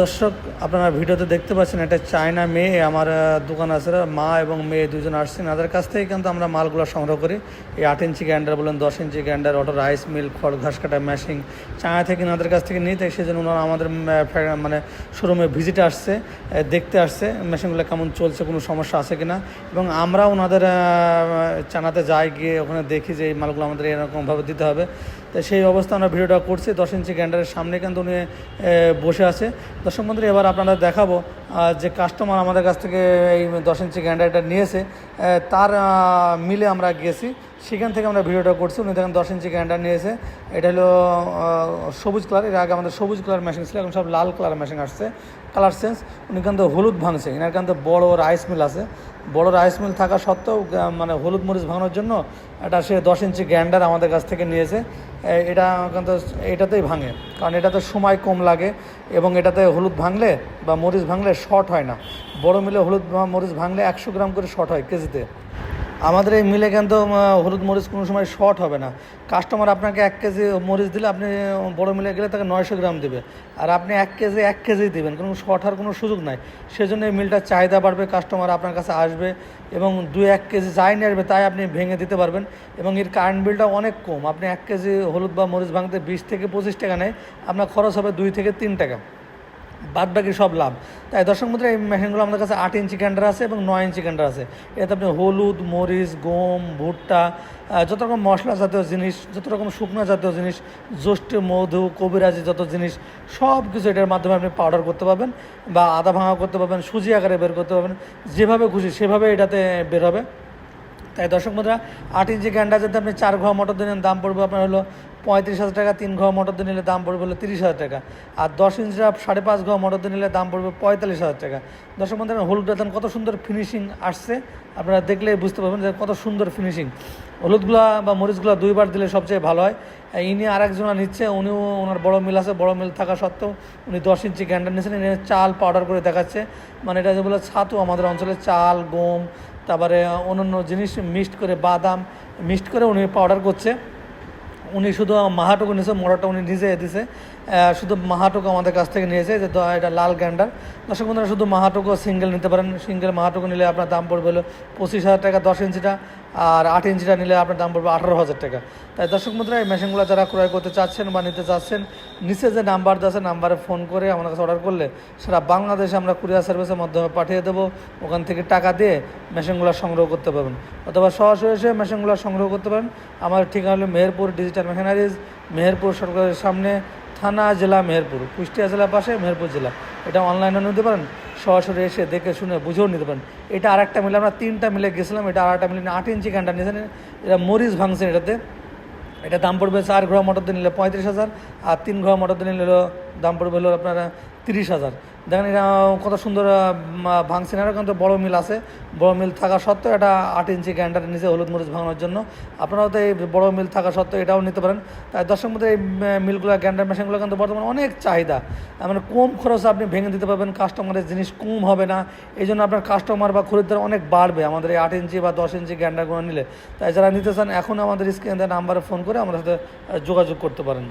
দর্শক, আপনারা ভিডিওতে দেখতে পাচ্ছেন এটা চায়না মেয়ে, আমার দোকান আছে মা এবং মেয়ে দুজন আসছেন। তাদের কাছ থেকে কিন্তু আমরা মালগুলো সংগ্রহ করি। এই আট ইঞ্চি গ্যান্ডার বলেন, দশ ইঞ্চি গ্যান্ডার অটো, রাইস মিল, খড়, ঘাস কাটা মেশিন, চায়না থেকে ওনাদের কাছ থেকে নিতে সেই জন্য ওনারা আমাদের মানে শোরুমে ভিজিট আসছে দেখতে আসছে, মেশিনগুলো কেমন চলছে, কোনো সমস্যা আছে কিনা। এবং আমরা ওনাদের চানাতে যাই গিয়ে ওখানে দেখি যে এই মালগুলো আমাদের এরকমভাবে দিতে হবে। তো সেই অবস্থা আমরা ভিডিওটা করছি, দশ ইঞ্চি গ্যান্ডারের সামনে কিন্তু উনি বসে আছে। দর্শক বন্ধুরা, এবার আপনারা দেখাবো যে কাস্টমার আমাদের কাছ থেকে এই দশ ইঞ্চি গ্যান্ডারটা নিয়েছে তার মিলে আমরা গেছি। সেখান থেকে আমরা ভিডিওটা করছি। উনি দেখেন দশ ইঞ্চি গ্যান্ডার নিয়েছে। এটা হলো সবুজ কালারের আগে আমাদের সবুজ কালার মেশিন ছিল, এখন সব লাল কালার মেশিন আসছে। কালার চেঞ্জ উনি কিন্তু হলুদ ভাঙছে। এনার কিন্তু বড় রাইস মিল আছে। বড় রাইস মিল থাকা সত্ত্বেও মানে হলুদ মরিচ ভাঙানোর জন্য এটা সে দশ ইঞ্চি গ্যান্ডার আমাদের কাছ থেকে নিয়েছে। এটা কিন্তু এটাতেই ভাঙে। কারণ এটাতে সময় কম লাগে এবং এটাতে হলুদ ভাঙলে বা মরিচ ভাঙলে শর্ট হয় না। বড় মিলে হলুদ মরিচ ভাঙলে একশো গ্রাম করে শর্ট হয় কেজিতে। আমাদের এই মিলে কিন্তু হলুদ মরিচ কোনো সময় শর্ট হবে না। কাস্টমার আপনাকে এক কেজি মরিচ দিলে আপনি বড় মিলে গেলে তাকে নয়শো গ্রাম দেবে। আর আপনি এক কেজি এক কেজি দেবেন, কোনো শর্ট হওয়ার কোনো সুযোগ নাই। সেজন্য এই মিলটার চাহিদা বাড়বে কাস্টমার আপনার কাছে আসবে এবং দু এক কেজি যাই নিয়ে আসবে তাই আপনি ভেঙে দিতে পারবেন এবং এর কারেন্ট বিলটা অনেক কম। আপনি এক কেজি হলুদ বা মরিচ ভাঙতে বিশ থেকে পঁচিশ টাকা নেয়, আপনার খরচ হবে দুই থেকে তিন টাকা। বাদ বাকি সব লাভ। তাই দর্শক মুদ্রা, এই মেশিনগুলো আমাদের কাছে আট ইঞ্চি ক্যান্ডার আছে এবং নয় ইঞ্চি ক্যান্ডার আছে। এতে আপনি হলুদ, মরিচ, গম, ভুট্টা যত রকম মশলা জাতীয় জিনিস, যত রকম শুকনো জাতীয় জিনিস, জ্যৈষ্ঠ, মধু, কবিরাজি যত জিনিস, সব কিছু এটার মাধ্যমে আপনি পাউডার করতে পারবেন বা আদা ভাঙা করতে পারবেন, সুজি আকারে বের করতে পারবেন। যেভাবে খুশি সেভাবে এটাতে বের হবে। তাই দর্শক মুদ্রা আট ইঞ্চি গ্যান্ডা যদি আপনি চার ঘোয়া মোটর দিনের দাম পড়বে আপনার হলো পঁয়ত্রিশ হাজার টাকা, তিন ঘোয়া মোটর দিয়ে নিলে দাম পড়বে হলো তিরিশ হাজার টাকা। আর দশ ইঞ্চিটা সাড়ে পাঁচ ঘোয়া মোটর দিয়ে নিলে দাম পড়বে পঁয়তাল্লিশ হাজার টাকা। দর্শক মুদ্রা হলুদ বেতন কত সুন্দর ফিনিশিং আসছে। আপনারা দেখলেই বুঝতে পারবেন যে কত সুন্দর ফিনিশিং হলুদগুলা বা মরিচগুলো দুইবার দিলে সবচেয়ে ভালো হয়। ইনি আরেকজনা নিচ্ছে, উনিও ওনার বড় মিল আছে, বড় মিল থাকা সত্ত্বেও উনি দশ ইঞ্চি গ্যান্ডার নিয়েছেন ইনি চাল পাউডার করে দেখাচ্ছে। মানে এটা যে বলে ছাতু, আমাদের অঞ্চলে চাল, গম তারপরে অন্যান্য জিনিস মিক্সড করে বাদাম মিক্সড করে উনি পাউডার করছে। উনি শুধু মাহাটুকু নিয়েছে মোড়াটা উনি নিজে দিছে। শুধু মাহাটুকু আমাদের কাছ থেকে নিয়েছে, যে এটা লাল গ্যান্ডার দর্শক বন্ধুরা, শুধু মাহাটুকু সিঙ্গেল নিতে পারেন। সিঙ্গেল মাহাটুকু নিলে আপনার দাম পড়বে হলো পঁচিশ হাজার টাকা দশ ইঞ্চিটা। আর আট ইঞ্চিটা নিলে আপনার দাম পড়বে আঠারো হাজার টাকা। তাই দর্শক বন্ধুরা, এই মেশিনগুলো যারা ক্রয় করতে চাচ্ছেন বা নিতে চাচ্ছেন, নিচে যে নাম্বার আছে, নাম্বারে ফোন করে আমার কাছে অর্ডার করলে সারা বাংলাদেশে আমরা কুরিয়ার সার্ভিসের মাধ্যমে পাঠিয়ে দেবো। ওখান থেকে টাকা দিয়ে মেশিনগুলো সংগ্রহ করতে পারবেন। অথবা সরাসরি এসে মেশিনগুলো সংগ্রহ করতে পারেন। আমার ঠিকানা হলো মেহেরপুর ডিজিটাল মেশিনারিজ, মেহেরপুর সরকারের সামনে থানা জেলা মেহেরপুর, কুষ্টিয়া জেলার পাশে মেহেরপুর জেলা। এটা অনলাইনে নিতে পারেন, সরাসরি এসে দেখে শুনে বুঝেও নিতে পারেন। এটা আরেকটা মিলে, আমরা তিনটা মিলে গেছিলাম, এটা আর একটা মিলে আট ইঞ্চি ক্যান্ডা নিয়েছেন। এটা মরিচ ভাঙছেন এটাতে। এটা দাম পড়বে চার ঘোড়া মোটর দিয়ে নিলে পঁয়ত্রিশ হাজার, আর তিন ঘোড়া মোটর দিয়ে নিলে দাম পড়বে হলো আপনার তিরিশ হাজার। দেখেন এটা কত সুন্দর ভাঙছেন এটা কিন্তু বড় মিল আছে। বড় মিল থাকা সত্ত্বেও এটা আট ইঞ্চি গ্যান্ডার নিচে হলুদ মরিচ ভাঙানোর জন্য। আপনারাও তো এই বড় মিল থাকা সত্ত্বেও এটাও নিতে পারেন। তাই দর্শক মধ্যে এই মিলগুলো গ্যান্ডার মেশিনগুলো কিন্তু বর্তমানে অনেক চাহিদা। মানে কম খরচে আপনি ভেঙে দিতে পারবেন। কাস্টমারের জিনিস কম হবে না। এই জন্য আপনার কাস্টমার বা খরিদ্দার অনেক বাড়বে আমাদের এই আট ইঞ্চি বা দশ ইঞ্চি গ্যান্ডারগুলো নিলে। তাই যারা নিতে চান, এখন আমাদের স্ক্রিনে নাম্বারে ফোন করে আমাদের সাথে যোগাযোগ করতে পারেন।